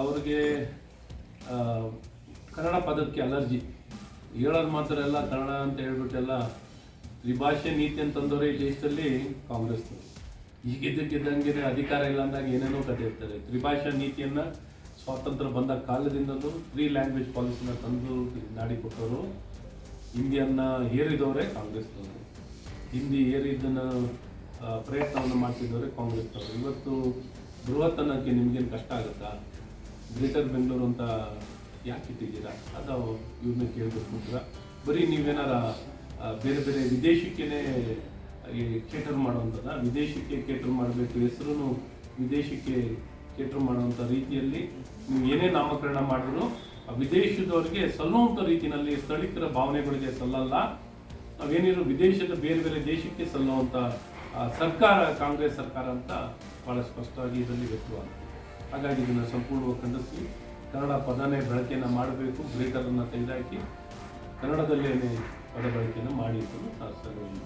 ಅವ್ರಿಗೆ ಕನ್ನಡ ಪದಕ್ಕೆ ಅಲರ್ಜಿ. ಹೇಳೋದು ಮಾತ್ರ ಎಲ್ಲ ಕನ್ನಡ ಅಂತ ಹೇಳ್ಬಿಟ್ಟೆಲ್ಲ ತ್ರಿಭಾಷೆ ನೀತಿ ಅಂತಂದವರೇ ಈ ದೇಶದಲ್ಲಿ ಕಾಂಗ್ರೆಸ್ ಈಗಿದ್ದಕ್ಕಿದ್ದಂಗೆ ಅಧಿಕಾರ ಇಲ್ಲ ಅಂದಾಗ ಏನೇನೋ ಕತೆ ಇರ್ತಾರೆ ತ್ರಿಭಾಷಾ ನೀತಿಯನ್ನ ಸ್ವಾತಂತ್ರ್ಯ ಬಂದ ಕಾಲದಿಂದಲೂ ತ್ರೀ ಲ್ಯಾಂಗ್ವೇಜ್ ಪಾಲಿಸಿನ ತಂದು ನಾಡಿ ಕೊಟ್ಟವರು ಹಿಂದಿಯನ್ನ ಹೇರಿದವರೇ ಕಾಂಗ್ರೆಸ್ನವರು. ಹಿಂದಿ ಏರಿದ್ದನ್ನು ಪ್ರಯತ್ನವನ್ನು ಮಾಡ್ತಿದ್ದವರೇ ಕಾಂಗ್ರೆಸ್ನವರು. ಇವತ್ತು ಬೃಹತ್ ಅನ್ನೋಕ್ಕೆ ನಿಮ್ಗೇನು ಕಷ್ಟ ಆಗುತ್ತಾ? ಗ್ರೇಟರ್ ಬೆಂಗಳೂರು ಅಂತ ಯಾಕೆ ಇಟ್ಟಿದ್ದೀರಾ? ಅದು ಇವ್ರನ್ನ ಕೇಳಬೇಕು ಅಂತ. ಬರೀ ನೀವೇನಾರ ಬೇರೆ ಬೇರೆ ವಿದೇಶಕ್ಕೇನೆ ಈ ಕೇಟರ್ ಮಾಡುವಂಥದ್ದ? ವಿದೇಶಕ್ಕೆ ಕೇಟರ್ ಮಾಡಬೇಕು ಹೆಸರು ವಿದೇಶಕ್ಕೆ ಕೇಟರ್ ಮಾಡುವಂಥ ರೀತಿಯಲ್ಲಿ ನೀವು ಏನೇ ನಾಮಕರಣ ಮಾಡಿದ್ರು ವಿದೇಶದವರಿಗೆ ಸಲ್ಲುವಂಥ ರೀತಿಯಲ್ಲಿ ಸ್ಥಳೀಕರ ಭಾವನೆಗಳಿಗೆ ಸಲ್ಲಲ್ಲ. ನಾವೇನಿದ್ರು ವಿದೇಶದ ಬೇರೆ ಬೇರೆ ದೇಶಕ್ಕೆ ಸಲ್ಲುವಂಥ ಸರ್ಕಾರ, ಕಾಂಗ್ರೆಸ್ ಸರ್ಕಾರ ಅಂತ ಬಹಳ ಸ್ಪಷ್ಟವಾಗಿ ಇದರಲ್ಲಿ ವ್ಯಕ್ತವಾಗುತ್ತೆ ಹಾಗಾಗಿ ಇದನ್ನು ಸಂಪೂರ್ಣವಾಗಿ ಖಂಡಿಸಿ, ಕನ್ನಡ ಪದನೇ ಬಳಕೆಯನ್ನು ಮಾಡಬೇಕು, ಗ್ರೇಟರನ್ನು ತೆಗೆದುಹಾಕಿ ಕನ್ನಡದಲ್ಲೇ ಪದ ಬಳಕೆಯನ್ನು ಮಾಡಿ ಅಂತ ನಾನು